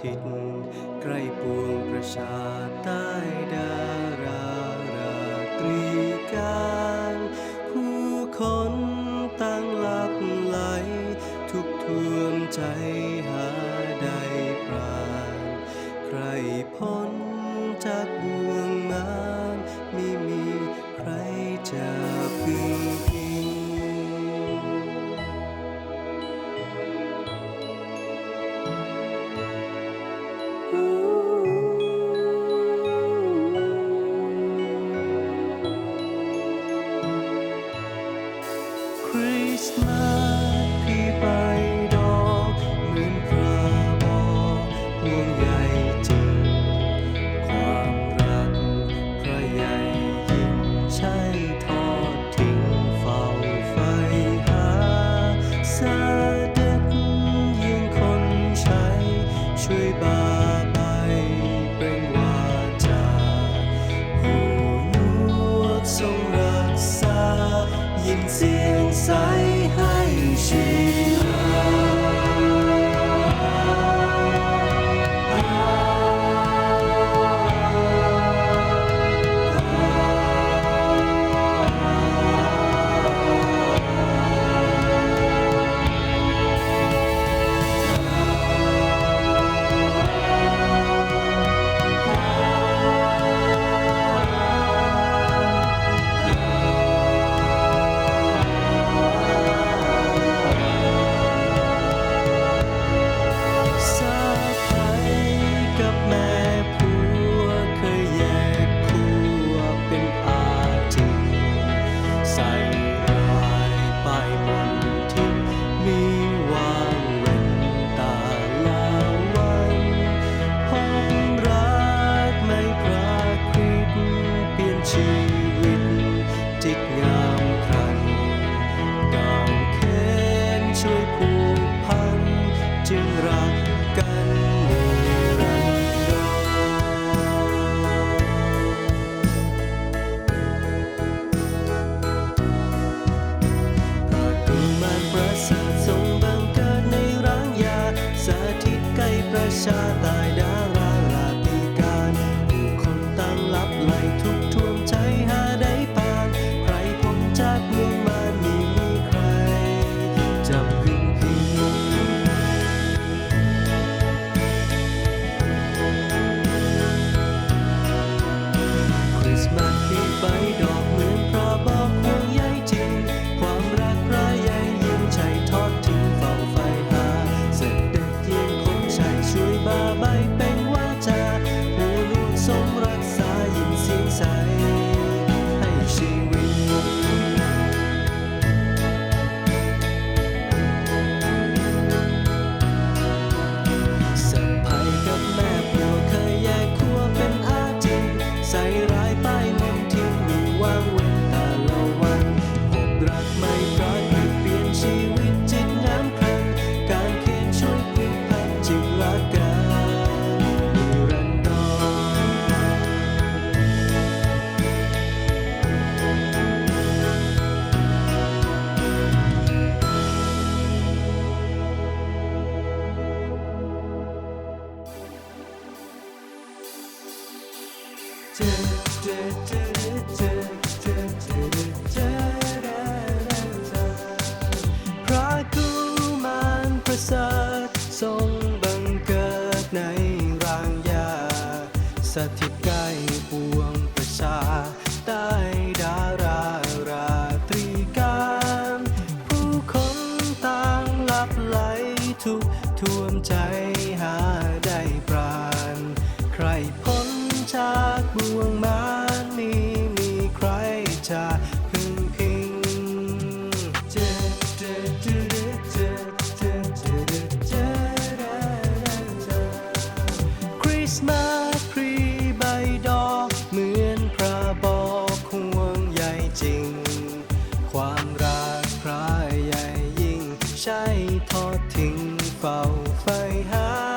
ทิตใกล้ปวงประชาใต้ดาราราตรีการ ผู้คนตั้งหลับไหล ทุกท่วมใจหาใดปราณใครพ้นจากบ่วงมานไม่มีใครจะพึง bachata ไม่ปล่อยให้เปลี่ยนชีวิตจิตน้ำพันการเขียนช่วยพิกผันจิตละกันรันดรเจเจเจ สถิตใกล้ปวงประชา ใต้ดาราราตรีการ ผู้คนต่างหลับไหลทุกท่วมใจหาได้ปราณ ใครพ้นชา ทอดทิ้งเฝ้าไฟหา